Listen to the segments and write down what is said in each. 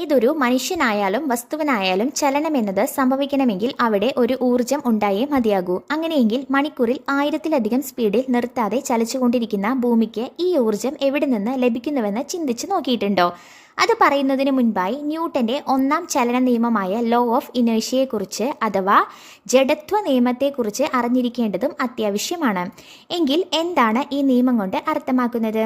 ഏതൊരു മനുഷ്യനായാലും വസ്തുവിനായാലും ചലനമെന്നത് സംഭവിക്കണമെങ്കിൽ അവിടെ ഒരു ഊർജം ഉണ്ടായേ മതിയാകൂ. അങ്ങനെയെങ്കിൽ മണിക്കൂറിൽ ആയിരത്തിലധികം സ്പീഡിൽ നിർത്താതെ ചലിച്ചുകൊണ്ടിരിക്കുന്ന ഭൂമിക്ക് ഈ ഊർജം എവിടെ നിന്ന് ലഭിക്കുന്നുവെന്ന് ചിന്തിച്ചു നോക്കിയിട്ടുണ്ടോ? അത് പറയുന്നതിന് മുൻപായി ന്യൂട്ടന്റെ ഒന്നാം ചലന നിയമമായ ലോ ഓഫ് ഇനേഷ്യയെക്കുറിച്ച് അഥവാ ജഡത്വ നിയമത്തെക്കുറിച്ച് അറിഞ്ഞിരിക്കേണ്ടതും അത്യാവശ്യമാണ്. എങ്കിൽ എന്താണ് ഈ നിയമം കൊണ്ട് അർത്ഥമാക്കുന്നത്?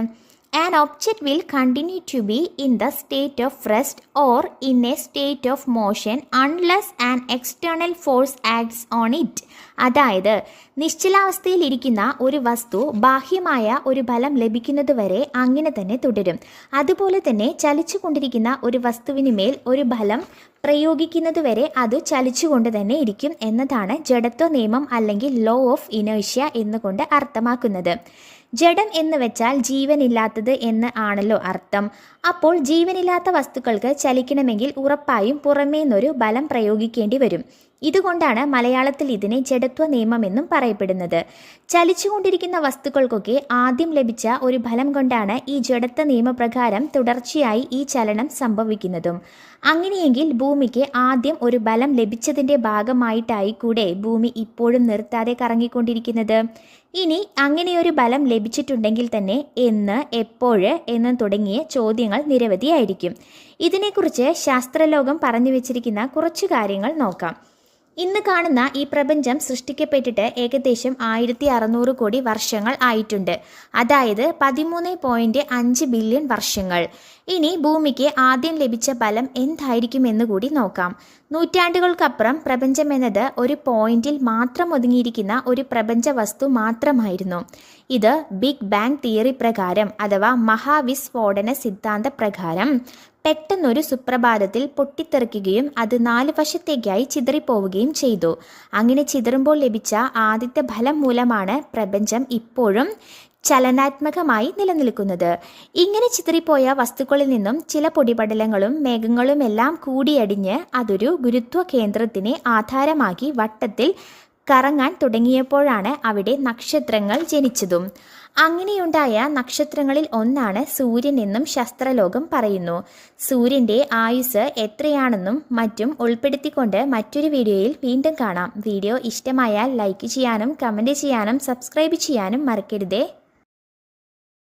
An object will continue to be in the state of rest or in a state of motion unless an external force acts on it. അതായത് നിശ്ചലാവസ്ഥയിലിരിക്കുന്ന ഒരു വസ്തു ബാഹ്യമായ ഒരു ഫലം ലഭിക്കുന്നതുവരെ അങ്ങനെ തന്നെ തുടരും അതുപോലെ തന്നെ ചലിച്ചുകൊണ്ടിരിക്കുന്ന ഒരു വസ്തുവിന് മേൽ ഒരു ഫലം പ്രയോഗിക്കുന്നതുവരെ അത് ചലിച്ചുകൊണ്ട് തന്നെ ഇരിക്കും എന്നതാണ് ജഡത്വ നിയമം അല്ലെങ്കിൽ ലോ ഓഫ് ഇനേഷ്യ എന്നുകൊണ്ട് അർത്ഥമാക്കുന്നത് ജഡം എന്ന് വെച്ചാൽ ജീവനില്ലാത്തത് എന്ന് ആണല്ലോ അർത്ഥം. അപ്പോൾ ജീവനില്ലാത്ത വസ്തുക്കൾക്ക് ചലിക്കണമെങ്കിൽ ഉറപ്പായും പുറമേ നിന്നൊരു ബലം പ്രയോഗിക്കേണ്ടി വരും. ഇതുകൊണ്ടാണ് മലയാളത്തിൽ ഇതിനെ ജഡത്വ നിയമമെന്നും പറയപ്പെടുന്നത്. ചലിച്ചുകൊണ്ടിരിക്കുന്ന വസ്തുക്കൾക്കൊക്കെ ആദ്യം ലഭിച്ച ഒരു ഫലം കൊണ്ടാണ് ഈ ജഡത്വ നിയമപ്രകാരം തുടർച്ചയായി ഈ ചലനം സംഭവിക്കുന്നതും. അങ്ങനെയെങ്കിൽ ഭൂമിക്ക് ആദ്യം ഒരു ബലം ലഭിച്ചതിന്റെ ഭാഗമായിട്ടായി കൂടെ ഭൂമി ഇപ്പോഴും നിർത്താതെ കറങ്ങിക്കൊണ്ടിരിക്കുന്നത്. ഇനി അങ്ങനെയൊരു ബലം ലഭിച്ചിട്ടുണ്ടെങ്കിൽ തന്നെ എന്ന് എപ്പോഴ് എന്ന് തുടങ്ങിയ ചോദ്യങ്ങൾ നിരവധിയായിരിക്കും ഇതിനെക്കുറിച്ച് ശാസ്ത്രലോകം പറഞ്ഞു വെച്ചിരിക്കുന്ന കുറച്ച് കാര്യങ്ങൾ നോക്കാം. ഇന്ന് കാണുന്ന ഈ പ്രപഞ്ചം സൃഷ്ടിക്കപ്പെട്ടിട്ട് ഏകദേശം ആയിരത്തി അറുന്നൂറ് കോടി വർഷങ്ങൾ ആയിട്ടുണ്ട്. അതായത് പതിമൂന്ന് പോയിന്റ് അഞ്ച് ബില്യൺ വർഷങ്ങൾ. ഇനി ഭൂമിക്ക് ആദ്യം ലഭിച്ച ഫലം എന്തായിരിക്കുമെന്ന് കൂടി നോക്കാം. നൂറ്റാണ്ടുകൾക്കപ്പുറം പ്രപഞ്ചം എന്നത് ഒരു പോയിന്റിൽ മാത്രം ഒതുങ്ങിയിരിക്കുന്ന ഒരു പ്രപഞ്ച വസ്തു മാത്രമായിരുന്നു. ഇത് ബിഗ് ബാങ് തിയറി പ്രകാരം അഥവാ മഹാവിസ്ഫോടന സിദ്ധാന്ത പ്രകാരം പെട്ടെന്നൊരു സുപ്രഭാതത്തിൽ പൊട്ടിത്തെറിക്കുകയും അത് നാല് വശത്തേക്കായി ചിതറിപ്പോവുകയും ചെയ്തു. അങ്ങനെ ചിതറുമ്പോൾ ലഭിച്ച ആദ്യത്തെ ഫലം മൂലമാണ് പ്രപഞ്ചം ഇപ്പോഴും ചലനാത്മകമായി നിലനിൽക്കുന്നത്. ഇങ്ങനെ ചിതറിപ്പോയ വസ്തുക്കളിൽ നിന്നും ചില പൊടിപടലങ്ങളും മേഘങ്ങളും എല്ലാം കൂടിയടിഞ്ഞ് അതൊരു ഗുരുത്വ കേന്ദ്രത്തിനെ ആധാരമാക്കി വട്ടത്തിൽ കറങ്ങാൻ തുടങ്ങിയപ്പോഴാണ് അവിടെ നക്ഷത്രങ്ങൾ ജനിച്ചതും. അങ്ങനെയുണ്ടായ നക്ഷത്രങ്ങളിൽ ഒന്നാണ് സൂര്യൻ എന്നും ശാസ്ത്രലോകം പറയുന്നു. സൂര്യന്റെ ആയുസ് എത്രയാണെന്നും മറ്റും ഉൾപ്പെടുത്തിക്കൊണ്ട് മറ്റൊരു വീഡിയോയിൽ വീണ്ടും കാണാം. വീഡിയോ ഇഷ്ടമായാൽ ലൈക്ക് ചെയ്യാനും കമന്റ് ചെയ്യാനും സബ്സ്ക്രൈബ് ചെയ്യാനും മറക്കരുതേ.